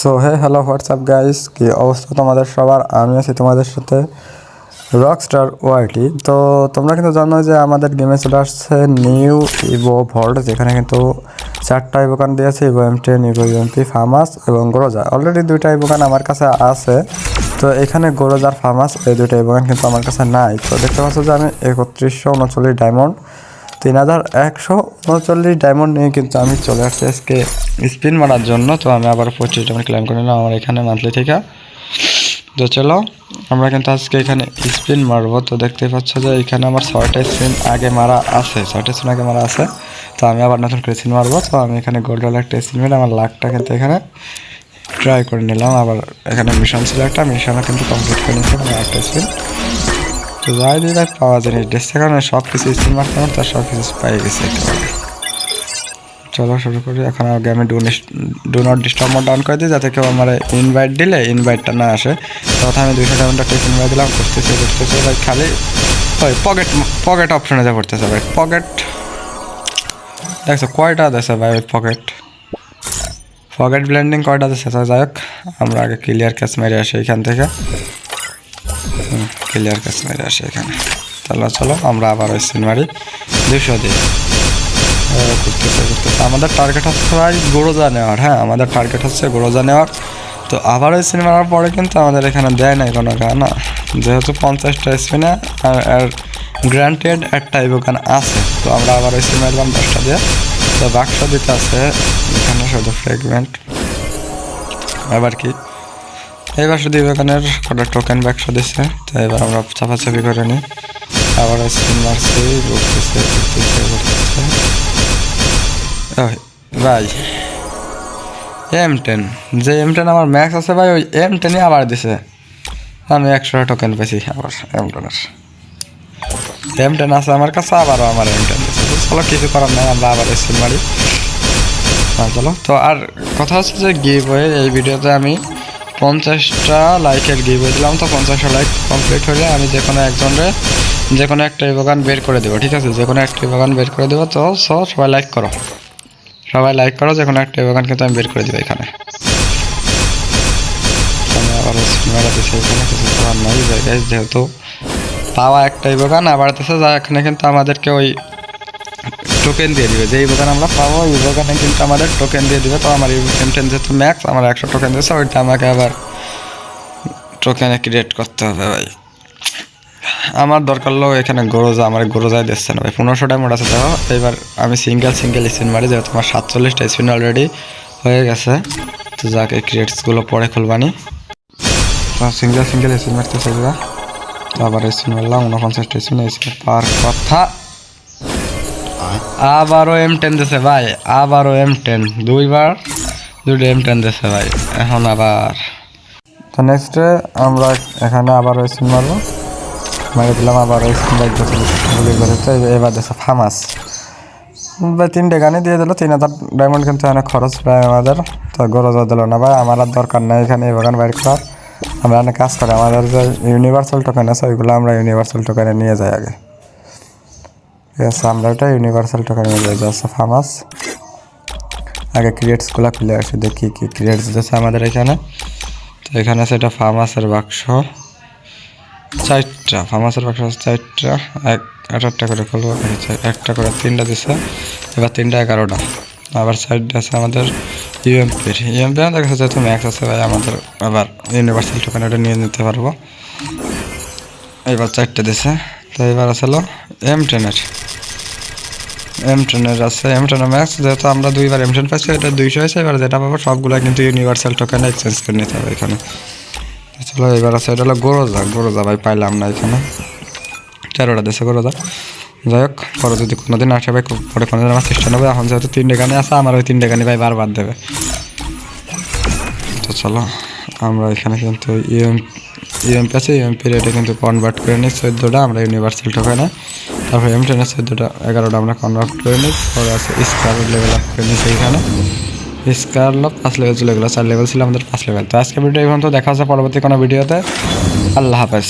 So hey hello WhatsApp guys কি অবস্থা তোমাদের সবার? আমি আছি তোমাদের সাথে রকস্টার ওয়াইটি তো, তোমরা কিন্তু জানো যে আমাদের গেমে চলে আসছে নিউ ইভো ভল্ট যেখানে কিন্তু চারটা ইভোকান দিয়েছে Evo M ten Evo MP ফার্মাস এবং গোরোজা অলরেডি দুইটা ইভোকান আমার কাছে আছে। তো, এখানে গোরোজার ফার্মাস এই দুইটা ইভোকান কিন্তু আমার কাছে নাই। তো, দেখতে পাচ্ছ যে আমি একত্রিশশো উনচল্লিশ ডায়মন্ড তিন হাজার একশো উনচল্লিশ ডায়মন্ড নিয়ে কিন্তু আমি চলে আসছি আজকে স্পিন মারার জন্য। তো আমি আবার পঁচিশ ডায়মন্ড ক্লাইম করে নিলাম আমার এখানে মান্থলি থেকে। তো চলো, আমরা কিন্তু আজকে এখানে স্পিন মারবো। তো দেখতে পাচ্ছ যে এখানে আমার ছয়টা স্পিন আগে মারা আছে, ছয়টা স্পিন আগে মারা আছে। তো আমি আবার নতুন করে স্পিন মারবো। তো আমি এখানে গোল্ড একটা স্পিন মেরে আমার লাখটা কিন্তু এখানে ট্রাই করে নিলাম। আবার এখানে মিশন ছিল একটা মিশনও কিন্তু কমপ্লিট করে নিয়েছি মানে একটা স্পিন তো যাই দিয়ে পাওয়া জিনিস দেখছে কারণে সব কিছু মারতে আমার তার সব কিছু পাই গেছে চলো শুরু করি। এখন আগে আমি do not disturb mode down করে দিই, যাতে কেউ আমার ইনভাইট দিলে ইনভাইটটা না আসে। তখন আমি দুইশো টাকা টেক ইনভাইট দিলাম, করতেছে করতেছে, ভাই খালি, ওই পকেট পকেট অপশনে যা করতেছে ভাই পকেট দেখছ কয়টা দেছে ভাই ওই পকেট পকেট ব্লেন্ডিং কয়টা তো যাই হোক, আমরা আগে ক্লিয়ার ক্যাশ মেরে আসি এখান থেকে। ক্লিয়ার ক্যাশ মেরে আসি এখানে। চলো চলো, আমরা আবার ওই সিন মারি দুশো করতেছে আমাদের টার্গেট হচ্ছে ভাই গোড়োজা নেওয়ার হ্যাঁ? আমাদের টার্গেট হচ্ছে গোড়োজা নেওয়ার। তো আবার ওই সিনেমার পরে কিন্তু আমাদের এখানে দেয় নাই কোনো গান যেহেতু পঞ্চাশটা স্পিনে আর গ্রান্টেড একটা ইভোগান আছে। তো আমরা আবার ওই সিনেমা দিলাম দশটা দিয়ে। তো বাক্স দিতে আছে, এখানে শুধু ফ্রেগমেন্ট আবার কি? এবার শুধু ইভোগানের কটা টোকেন বাক্স দিচ্ছে তো এবার আমরা চাপাচাপি করে নিই আবার স্পিন মারছি ঘুরতেছে ঘুরতেছে ঘুরতেছে ভাই এম টেন যে এম টেন আমার ম্যাক্স আছে ভাই, ওই এম টেনই আবার দিছে। আমি একশো টোকেন পেয়েছি আবার এম টেনের এম টেন আছে আমার কাছে, আবারও আমার এম টেন দিচ্ছে তো চলো, কিছু করার নাই, আমরা আবার স্কিল মারি। হ্যাঁ চলো। তো আর কথা হচ্ছে যে গিভ এই ভিডিওতে আমি পঞ্চাশটা লাইকের গিভ দিলাম তো পঞ্চাশটা লাইক কমপ্লিট হলে আমি যে কোনো একজনের যে কোনো একটা বাগান বের করে দেবো, ঠিক আছে? যে কোনো একটা বাগান বের করে দেবো তো সো সবাই লাইক করো। সবাই লাইক করো, যে কোনো একটা বাগান কিন্তু আমি বের করে দেবো এখানে। কিছু যেহেতু পাওয়া একটাই বাগান আবার দিচ্ছে যা এখানে কিন্তু আমাদেরকে ওই টোকেন দিয়ে দিবে। যে বাগান আমরা পাবো বাগানে কিন্তু আমাদের টোকেন দিয়ে দিবে। তো আমার ইউএম টেন যেহেতু ম্যাক্স আমার একশো টোকেন দিয়েছে ওইটা আমাকে আবার টোকেনে ক্রিয়েট করতে হবে ভাই। আমার দরকার হলো এখানে গরোজা আমার গরোজাই দিচ্ছে না ভাই। পনেরোশো ডায়মন্ড আছে দেখো এবার আমি সিঙ্গেল সিঙ্গেল স্পিন মারি, যেহেতু আমার সাতচল্লিশটা স্পিন অলরেডি হয়ে গেছে। তো যাকে ক্রিয়েটসগুলো পরে খুলবানি। সিঙ্গেল সিঙ্গেল স্পিন মারতেছে আবার স্পিন মারলাম, উনপঞ্চাশটা স্পিন স্পিন পার কথা। আবারও এম টেন দিছে ভাই, আবারও এম টেন দুইবার দুটো এম টেন দিছে ভাই, এখন আবার। তো নেক্সটে আমরা এখানে আবারও স্পিন মারবো। মারি দিলাম আবার ওই বাইক এবার দেশে ফামাস বা তিনটে গানে দিয়ে দিল, তিন হাজার ডায়মন্ড কিন্তু অনেক খরচ প্রায় আমাদের। তো গরজও দিল না ভাই, আমার আর দরকার নেই এখানে এই বাগান বাইর করার। আমরা অনেক কাজ করি, আমাদের যে ইউনিভার্সাল টোকেন আছে, ওইগুলো আমরা ইউনিভার্সাল টোকেনে নিয়ে যাই আগে। আমরা ওটা ইউনিভার্সাল টোকেনে যাচ্ছে ফামাস আগে ক্রিয়েটসগুলো খুলে আসি দেখি কি ক্রিয়েটস দিচ্ছে আমাদের এখানে। তো এখানে সেটা ফার্মাসের বাক্স। চারটা ফার্মাসের বাক্স আছে চারটা। এক আঠারোটা করে খুলবো আচ্ছা, একটা করে তিনটা দিছে এবার তিনটা এগারোটা। আবার সাইডে আছে আমাদের ইউএমপির ইউএমপি আমাদের কাছে যেহেতু ম্যাক্স আছে ভাই আমাদের আবার ইউনিভার্সাল টোকেন ওটা নিয়ে নিতে পারব। এবার চারটে দিছে তো এবার আসলো এম টেনের এম টেনের আছে এম টেনের ম্যাক্স যেহেতু আমরা দুইবার এম টেন পাচ্ছি, এটা দুইশো হয়েছে, এবার যেটা পাবো সবগুলো কিন্তু ইউনিভার্সাল টোকেনে এক্সচেঞ্জ করে নিতে হবে এখানে। চলো, এবার আছে, এটা হলো গোরোজা গোরোজা ভাই পাইলাম না এখানে। তেরোটা দেশে গোরোজা যাই হোক, পরে যদি কোনোদিন আসে ভাই পরে কোনোদিন আমার চেষ্টা নেবে, এখন যেহেতু তিনটে গানে আছে, আমার ওই তিনটে গানে ভাই বারবার দেবে। তো চলো, আমরা এখানে কিন্তু ইউএম ইউএমপি আছে ইউএমপির এটা কিন্তু কনভার্ট করে নিই, চোদ্দোটা, আমরা ইউনিভার্সাল টোকেনে তারপর এম টেন আছে দুটো এগারোটা আমরা কনভার্ট করে নিই। পরে আছে স্কার লেভেল আপ করে নিই সেইখানে স্কার লোক পাঁচ লেভেল চলে গেলো। চার লেভেল ছিল আমাদের পাঁচ লেভেল তো আজকে ভিডিও এই তো দেখা হচ্ছে পরবর্তী কোনো ভিডিওতে আল্লাহ হাফেজ।